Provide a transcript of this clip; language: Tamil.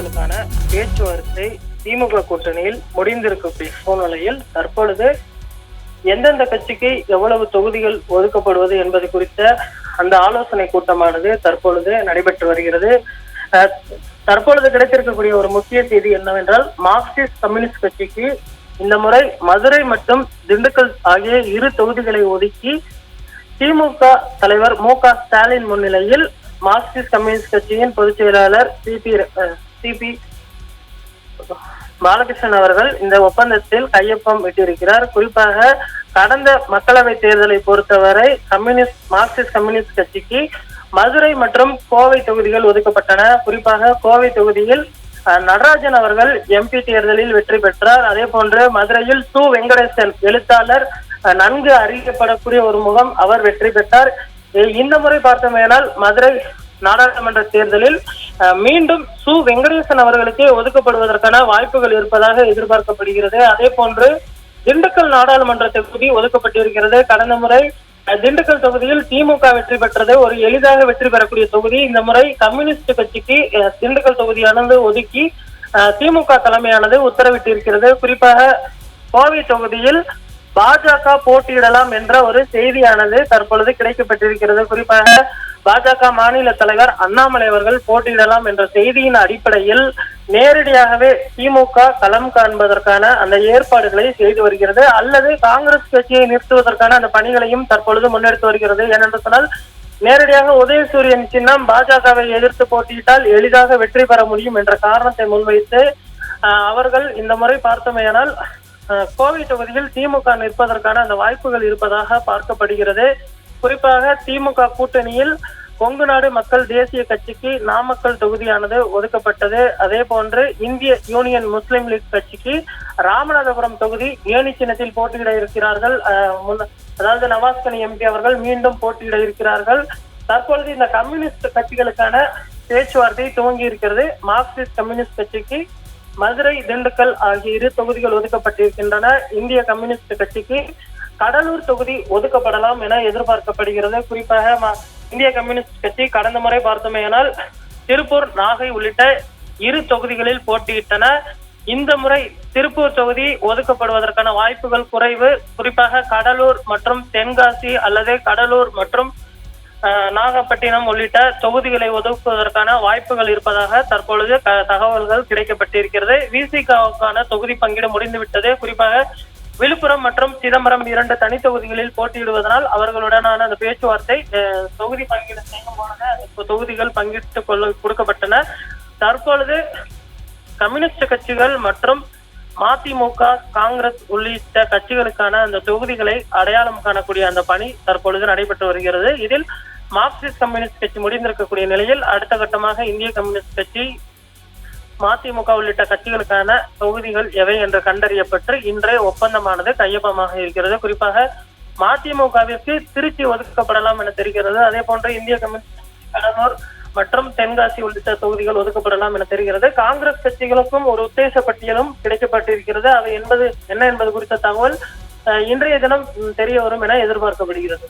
தேர்தலுக்கான பேச்சுவார்த்தை திமுக கூட்டணியில் முடிந்திருக்கக்கூடிய சூழ்நிலையில் தற்பொழுது எந்தெந்த கட்சிக்கு எவ்வளவு தொகுதிகள் ஒதுக்கப்படுவது என்பது குறித்த அந்த ஆலோசனை கூட்டமானது தற்பொழுது நடைபெற்று வருகிறது. தற்பொழுது கிடைத்திருக்கக்கூடிய ஒரு முக்கிய செய்தி என்னவென்றால் மார்க்சிஸ்ட் கம்யூனிஸ்ட் கட்சிக்கு இந்த முறை மதுரை மற்றும் திண்டுக்கல் ஆகிய இரு தொகுதிகளை ஒதுக்கி திமுக தலைவர் மு க ஸ்டாலின் முன்னிலையில் மார்க்சிஸ்ட் கம்யூனிஸ்ட் கட்சியின் பொதுச் செயலாளர் சிபி சிபி. பாலகிருஷ்ணன் அவர்கள் இந்த ஒப்பந்தத்தில் கையொப்பம் இட்டிருக்கிறார். குறிப்பாக கடந்த மக்களவை தேர்தலை பொறுத்தவரை கம்யூனிஸ்ட் மார்க்சிஸ்ட் கம்யூனிஸ்ட் கட்சிக்கு மதுரை மற்றும் கோவை தொகுதிகள் ஒதுக்கப்பட்டன. குறிப்பாக கோவை தொகுதியில் நடராஜன் அவர்கள் எம்பி தேர்தலில் வெற்றி பெற்றார். அதே போன்று மதுரையில் சு. வெங்கடேசன் எழுத்தாளர் நன்கு அறியப்படக்கூடிய ஒரு முகம் அவர் வெற்றி பெற்றார். இந்த முறை பார்த்தோமேனால் மதுரை நாடாளுமன்ற தேர்தலில் மீண்டும் சு. வெங்கடேசன் அவர்களுக்கே ஒதுக்கப்படுவதற்கான வாய்ப்புகள் இருப்பதாக எதிர்பார்க்கப்படுகிறது. அதே போன்று திண்டுக்கல் நாடாளுமன்ற தொகுதி ஒதுக்கப்பட்டிருக்கிறது. கடந்த முறை திண்டுக்கல் தொகுதியில் திமுக வெற்றி பெற்றது. ஒரு எளிதாக வெற்றி பெறக்கூடிய தொகுதி. இந்த முறை கம்யூனிஸ்ட் கட்சிக்கு அஹ், திண்டுக்கல் தொகுதியானது ஒதுக்கி அஹ், திமுக தலைமையானது உத்தரவிட்டிருக்கிறது. குறிப்பாக கோவை தொகுதியில் பாஜக போட்டியிடலாம் என்ற ஒரு செய்தியானது தற்பொழுது கிடைக்கப்பட்டிருக்கிறது. குறிப்பாக பாஜக மாநில தலைவர் அண்ணாமலை அவர்கள் போட்டியிடலாம் என்ற செய்தியின் அடிப்படையில் நேரடியாகவே திமுக களம் காண்பதற்கான அந்த ஏற்பாடுகளை செய்து வருகிறது. அல்லது காங்கிரஸ் கட்சியை நிறுத்துவதற்கான அந்த பணிகளையும் தற்பொழுது முன்னெடுத்து வருகிறது. ஏனென்று சொன்னால் நேரடியாக உதயசூரியன் சின்னம் பாஜகவை எதிர்த்து போட்டியிட்டால் எளிதாக வெற்றி பெற முடியும் என்ற காரணத்தை முன்வைத்து ஆஹ், அவர்கள் இந்த முறை பார்த்தமையானால் அஹ், கோவை தொகுதியில் திமுக நிற்பதற்கான அந்த வாய்ப்புகள் இருப்பதாக பார்க்கப்படுகிறது. குறிப்பாக திமுக கூட்டணியில் கொங்கு நாடு மக்கள் தேசிய கட்சிக்கு நாமக்கல் தொகுதியானது ஒதுக்கப்பட்டது. அதே போன்று இந்திய யூனியன் முஸ்லிம் லீக் கட்சிக்கு ராமநாதபுரம் தொகுதி ஏணி சின்னத்தில் போட்டியிட இருக்கிறார்கள். அதாவது நவாஸ்கனி எம்பி அவர்கள் மீண்டும் போட்டியிட இருக்கிறார்கள். தற்பொழுது இந்த கம்யூனிஸ்ட் கட்சிகளுக்கான பேச்சுவார்த்தை துவங்கி இருக்கிறது. மார்க்சிஸ்ட் கம்யூனிஸ்ட் கட்சிக்கு மதுரை திண்டுக்கல் ஆகிய இரு தொகுதிகள் ஒதுக்கப்பட்டிருக்கின்றன. இந்திய கம்யூனிஸ்ட் கட்சிக்கு கடலூர் தொகுதி ஒதுக்கப்படலாம் என எதிர்பார்க்கப்படுகிறது. குறிப்பாக இந்திய கம்யூனிஸ்ட் கட்சி கடந்த முறை பார்த்தோமேயானால் திருப்பூர் நாகை உள்ளிட்ட இரு தொகுதிகளில் போட்டியிட்டன. இந்த முறை திருப்பூர் தொகுதி ஒதுக்கப்படுவதற்கான வாய்ப்புகள் குறைவு. குறிப்பாக கடலூர் மற்றும் தென்காசி அல்லது கடலூர் மற்றும் நாகப்பட்டினம் உள்ளிட்ட தொகுதிகளை ஒதுக்குவதற்கான வாய்ப்புகள் இருப்பதாக தற்பொழுது தகவல்கள் கிடைக்கப்பட்டிருக்கிறது. விசிகாவுக்கான தொகுதி பங்கீடு முடிந்துவிட்டது. குறிப்பாக விழுப்புரம் மற்றும் சிதம்பரம் இரண்டு தனி தொகுதிகளில் போட்டியிடுவதனால் அவர்களுடனான அந்த பேச்சுவார்த்தை தொகுதி பங்கீடு செய்யும் இப்போ தொகுதிகள் பங்கிட்டு கொள்ள கொடுக்கப்பட்டன. தற்பொழுது கம்யூனிஸ்ட் கட்சிகள் மற்றும் மதிமுக காங்கிரஸ் உள்ளிட்ட கட்சிகளுக்கான அந்த தொகுதிகளை அடையாளம் காணக்கூடிய அந்த பணி தற்பொழுது நடைபெற்று வருகிறது. இதில் மார்க்சிஸ்ட் கம்யூனிஸ்ட் கட்சி முடிந்திருக்கக்கூடிய நிலையில் அடுத்த கட்டமாக இந்திய கம்யூனிஸ்ட் கட்சி மதிமுக உள்ளிட்ட கட்சிகளுக்கான தொகுதிகள் எவை என்று கண்டறியப்பட்டு இன்றைய ஒப்பந்தமானது கையொப்பமாக இருக்கிறது. குறிப்பாக மதிமுகவிற்கு திருச்சி ஒதுக்கப்படலாம் என தெரிகிறது. அதே போன்று இந்திய கம்யூனிஸ்ட் கடலூர் மற்றும் தென்காசி உள்ளிட்ட தொகுதிகள் ஒதுக்கப்படலாம் என தெரிகிறது. காங்கிரஸ் கட்சிகளுக்கும் ஒரு உத்தேச பட்டியலும் கிடைக்கப்பட்டிருக்கிறது. அவை என்பது என்ன என்பது குறித்த தகவல் அஹ், இன்றைய தினம் தெரிய வரும் என எதிர்பார்க்கப்படுகிறது.